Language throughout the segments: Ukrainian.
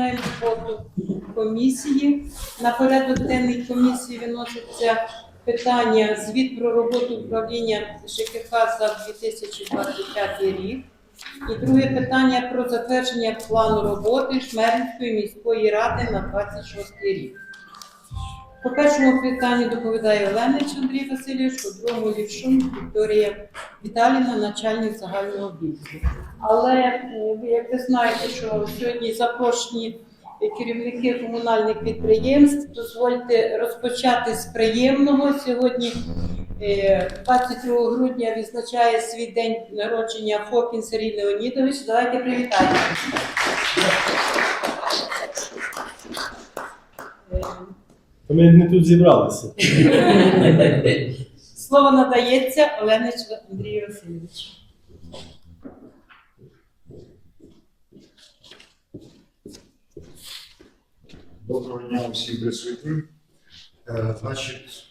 Розпочинаємо роботу комісії. На порядок денний комісії виноситься питання звіт про роботу управління ЖКХ за 2025 рік. І друге питання про затвердження плану роботи Шмеринської міської ради на 26 рік. По першому питанню доповідає Оленич Андрій Васильович, по другому Лівшун Вікторія Віталіна, начальник загального відділу. Але е, ви як ви знаєте, що сьогодні запрошені керівники комунальних підприємств. Дозвольте розпочати з приємного. Сьогодні, е, 22 грудня, відзначає свій день народження Фокін Сергій Леонідович. Давайте привітаємо. Ми не тут зібралися. Слово надається Оленич Андрію Васильовичу. Доброго дня всім присутнім. Е, Значить,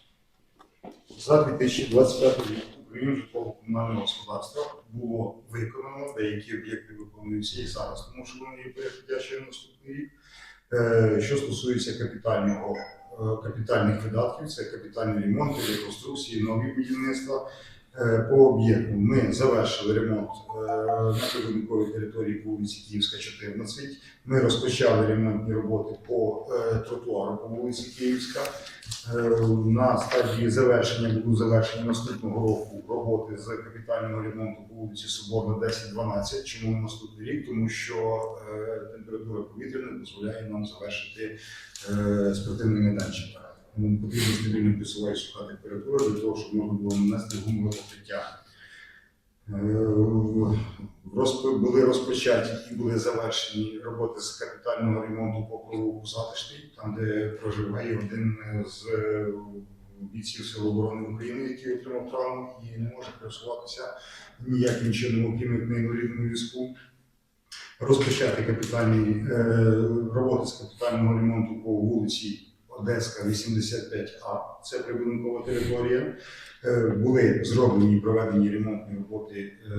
за 2025 рік Україну житлово-комунального господарства було виконано, деякі об'єкти виконуються і зараз, тому що вони є переходячі на наступний рік. Е, Що стосується капітального, капітальних видатків, це капітальні ремонти, реконструкції, нові будівництва. Е, По об'єкту ми завершили ремонт е, на прибудинковій території по вулиці Київська, 14. Ми розпочали ремонтні роботи по е, тротуару по вулиці Київська. На стадії завершення будуть завершені наступного року роботи з капітального ремонту по вулиці Соборна 10-12. Чому наступний рік? Тому що температура повітря не дозволяє нам завершити спортивний майданчик. Тому потрібно стабільно плюсова і суха температура для того, щоб можна було нанести гумове покриття. Е, були розпочаті і були завершені роботи з капітального ремонту по провулку Затишний, там де проживає один з е, бійців Сил оборони України, який отримав травму і не може пересуватися ніяким чином, окрім як на інвалідному візку. Розпочати капітальні е, роботи з капітального ремонту по вулиці Одеська, 85А, це прибудинкова територія. Е, були зроблені проведені ремонтні роботи, е,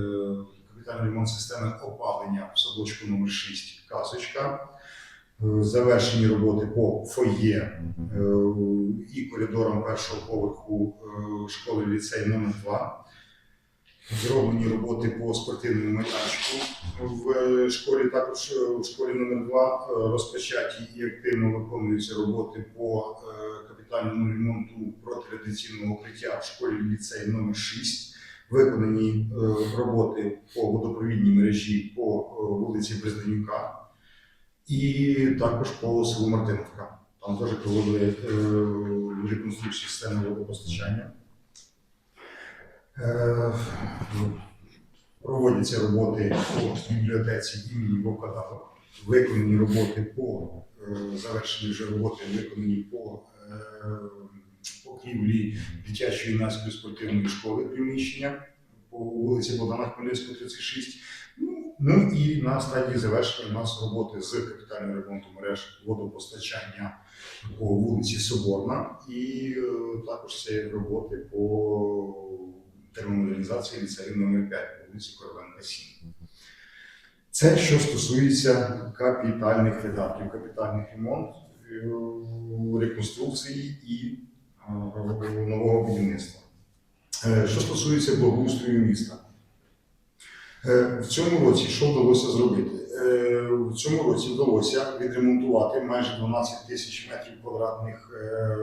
капітальний ремонт системи опалення в садочку номер 6 Касочка. Е, Завершені роботи по фоє і коридорам першого поверху школи ліцей номер 2 Зроблені роботи по спортивному майданчику в е, школі, також е, в школі номер 2 розпочаті і активно виконуються роботи по е, капітальному ремонту протирадіаційного укриття в школі ліцей номер 6 Виконані е, роботи по водопровідній мережі по е, вулиці Безданюка і також по селу Мартиновка. Там теж проводили е, реконструкцію системи водопостачання. Е, Проводяться роботи по бібліотеці імені Вовкадава. Виконані роботи по е, завершені вже роботи, виконані по е, покрівлі дитячої юнацької спортивної школи приміщення по вулиці Богдана Хмельницького, 36. Ну, ну і на стадії завершення у нас роботи з капітального ремонту мереж водопостачання по вулиці Соборна, і також це роботи по термомодернізації ліцею номер 5 вулиці Короленка 7. Це що стосується капітальних видатків, капітальних ремонт, е, реконструкції і е, нового будівництва. Е, Що стосується благоустрою міста, в цьому році що вдалося зробити? Е, В цьому році вдалося відремонтувати майже 12 тисяч метрів квадратних е,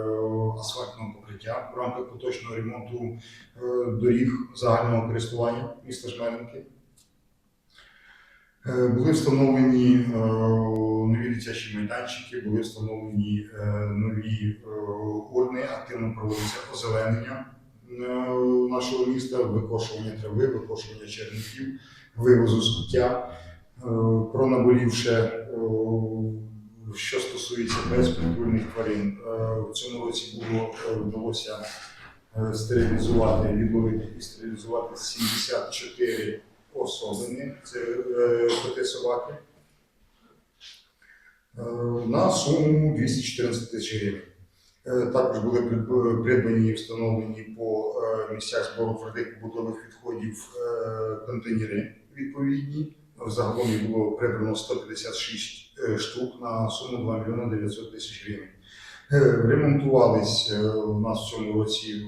асфальтного покриття в рамках поточного ремонту е, доріг загального користування міста Жмеринки. Е, Були встановлені е, нові дитячі майданчики, були встановлені е, нові е, урни, активно проводиться озеленення е, нашого міста, викошування трави, викошування черників, вивозу сміття. Е, Про наболівше, е, що стосується безпритульних тварин, е, в цьому році було вдалося стерилізувати, відловити і стерилізувати 74 особини, це коти собаки, на суму 214 тисяч гривень. Також були придбані і встановлені по місцях збору твердих побутових відходів контейнери відповідні Загалом їх було прибрано 156 е, штук на суму 2 мільйони 900 тисяч гривень. Е, Ремонтувались е, у нас в цьому році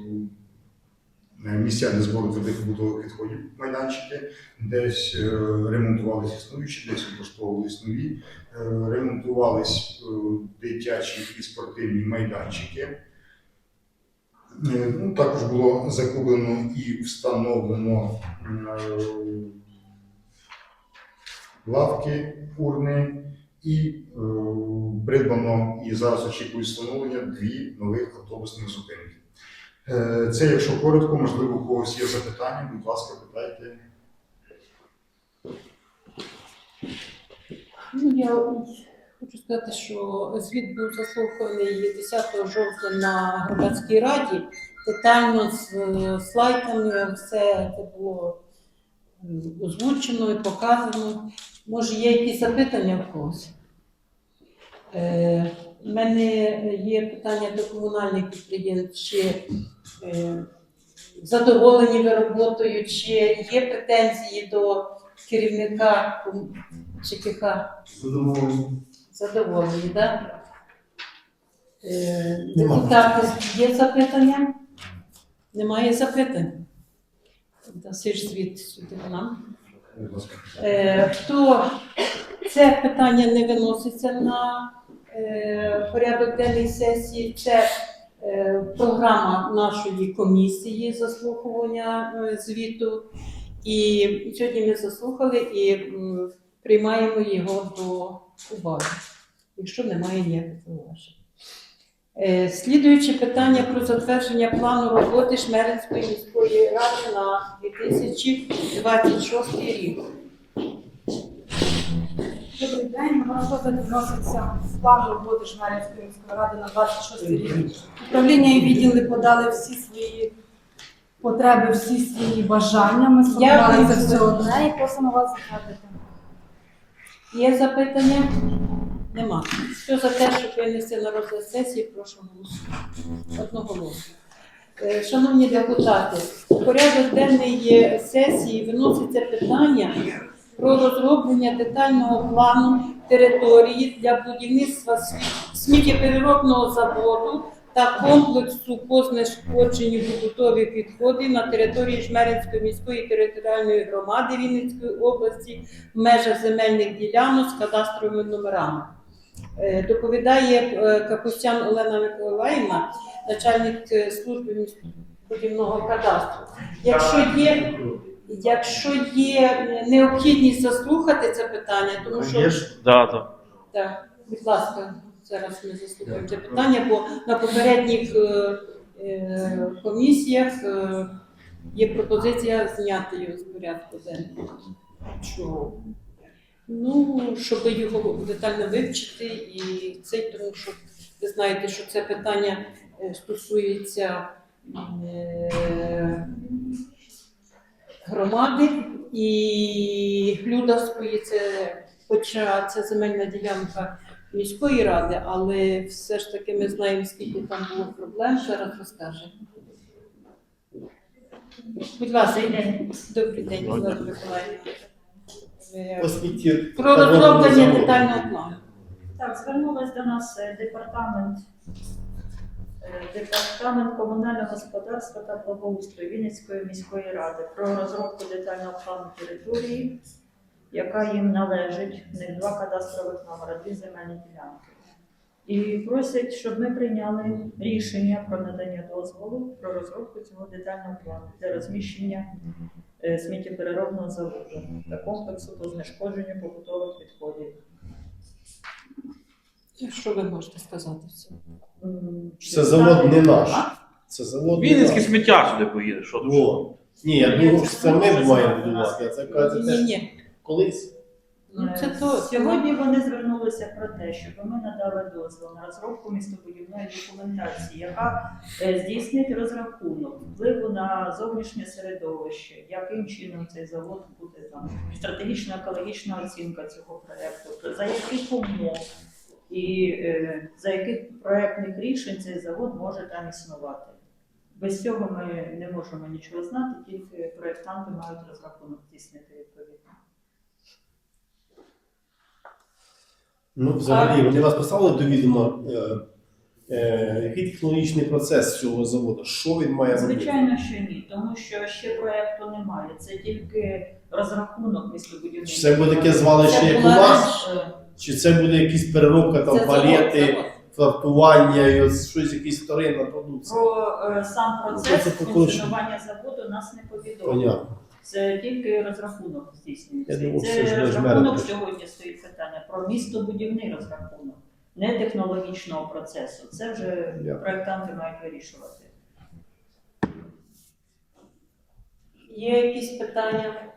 місця для збору твердих побутових відходів майданчики, десь ремонтувалися існуючі, десь облаштовувались нові, ремонтувались дитячі і спортивні майданчики. Ну, також було закуплено і встановлено лавки, урни і е, придбано і зараз очікують встановлення дві нових автобусних зупинки. Е, Це, якщо коротко, можливо, у когось є запитання, будь ласка, питайте. Я хочу сказати, що звіт був заслуханий 10 жовтня на громадській раді. Детально з слайдами все це було озвучено і показано. Може, є якісь запитання в когось? Е, У мене є питання до комунальних підприємств, чи е, задоволені ви роботою, чи є претензії до керівника ЧКХ? Задоволені. Задоволені, так? Е, депутати, є запитання? Немає запитань? Дасиш звіт сюди нам. Е, Хто це питання не виноситься на е, порядок денний сесії, це е, програма нашої комісії заслухування е, звіту. І сьогодні ми заслухали і м, приймаємо його до уваги, якщо немає ніяких зауважень. Е, Слідуюче питання про затвердження плану роботи Шмеринської міської ради на 2026 рік. Добрий день. На розгляд вноситься план роботи Жмеринської міської ради на 26 рік. Управління і відділи подали всі свої потреби, всі свої бажання. Ми сформували це все одне і просимо вас затвердити. Є запитання? Нема. Хто за те, щоб винести на розгляд сесії, прошу голосувати. Одноголосно. Е, Шановні депутати, у порядок денний сесії виноситься питання про розроблення детального плану території для будівництва сміттєпереробного заводу та комплексу по знешкодженню побутових відходів на території Жмеринської міської територіальної громади Вінницької області в межах земельних ділянок з кадастровими номерами. Е, Доповідає е, Капустян Олена Миколаївна, начальник е, служби містобудівного кадастру. Якщо є, якщо є необхідність заслухати це питання, тому що Да, да. так, будь ласка, зараз ми заслухаємо це питання, бо на попередніх е, комісіях е, є пропозиція зняти його з порядку денного. Чого? Ну, щоб його детально вивчити і цей, тому що ви знаєте, що це питання е, стосується е, громади і Людовської, це, хоча це земельна ділянка міської ради, але все ж таки ми знаємо, скільки там було проблем, зараз розкаже. Будь ласка, добрий день, Миколаївна. Оскільки Про розроблення детального плану. Так, звернулася до нас е, департамент, е, департамент комунального господарства та благоустрою Вінницької міської ради про розробку детального плану території, яка їм належить. В них два кадастрових номера, дві земельні ділянки. І просять, щоб ми прийняли рішення про надання дозволу про розробку цього детального плану для розміщення е, сміттєпереробного заводу та комплексу по знешкодженню побутових відходів. Що ви можете сказати в цьому? Це завод не наш. Це завод не Вінницьке наш. сміття сюди поїде, що тут? Ні, я думав, що це ми маємо будувати, а це каже Ні, теж ні. колись. Ну це Е, то Сьогодні вони звернулися про те, щоб ми надали дозвіл на розробку містобудівної документації, яка е, здійснить розрахунок впливу на зовнішнє середовище, яким чином цей завод буде там стратегічна екологічна оцінка цього проекту, за яких умов і е, за яких проектних рішень цей завод може там існувати. Без цього ми не можемо нічого знати, тільки проєктанти мають розрахунок здійснити відповідно. Ну, взагалі, вони вас поставили до відома, е, е, який технологічний процес цього заводу? Що він має робити? Звичайно, що ні, тому що ще проекту немає. Це тільки розрахунок містобудівної. Чи це буде таке звалище, як у? Е, Чи це буде якась переробка там Це завод, палети, завод. і щось, якісь вторинна продукція? Про е, сам Ну, процес це функціонування заводу нас не повідомлено. Понятно. Це тільки розрахунок здійснюється. Я думав, це це ж не розрахунок сьогодні стоїть питання про містобудівний розрахунок, не технологічного процесу. Це вже Я- проєктанти мають вирішувати. Є якісь питання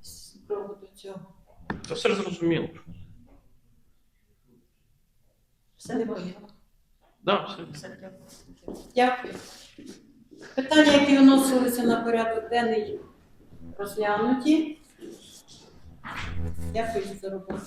з приводу цього? Це все зрозуміло. Все не. Да, все. Все. Дякую. Питання, які виносилися на порядок денний, розглянуті. Дякую за роботу.